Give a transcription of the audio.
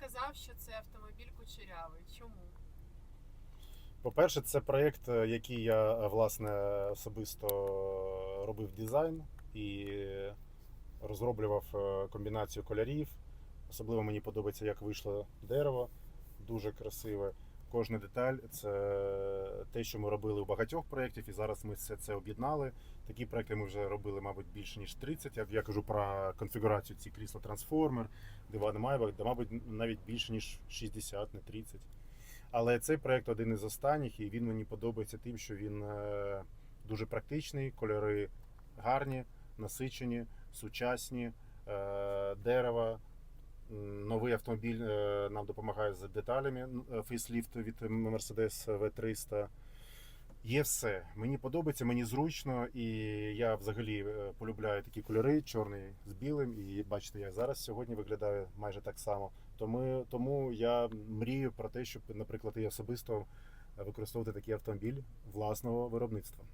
казав, що це автомобіль кучерявий. Чому? По-перше, це проєкт, е, який я е, власне особисто робив дизайн і розроблював е, комбінацію кольорів. Особливо мені подобається, як вийшло дерево, дуже красиве. Кожна деталь це те, що ми робили у багатьох проєктів, і зараз ми все це об'єднали. Такі проекти ми вже робили, мабуть, більше ніж 30. Я, кажу про конфігурацію ці крісла трансформер, дивани Майбах, де, мабуть, навіть більше ніж 60, не 30. Але цей проект один із останніх, і він мені подобається тим, що він е, дуже практичний, кольори гарні, насичені, сучасні, е, дерева. Новий автомобіль е, нам допомагає з деталями е, фейсліфту від Mercedes V300. Є все. Мені подобається, мені зручно, і я взагалі е, полюбляю такі кольори, чорний з білим. І бачите, я зараз сьогодні виглядаю майже так само. Тому, тому я мрію про те, щоб, наприклад, і особисто використовувати такий автомобіль власного виробництва.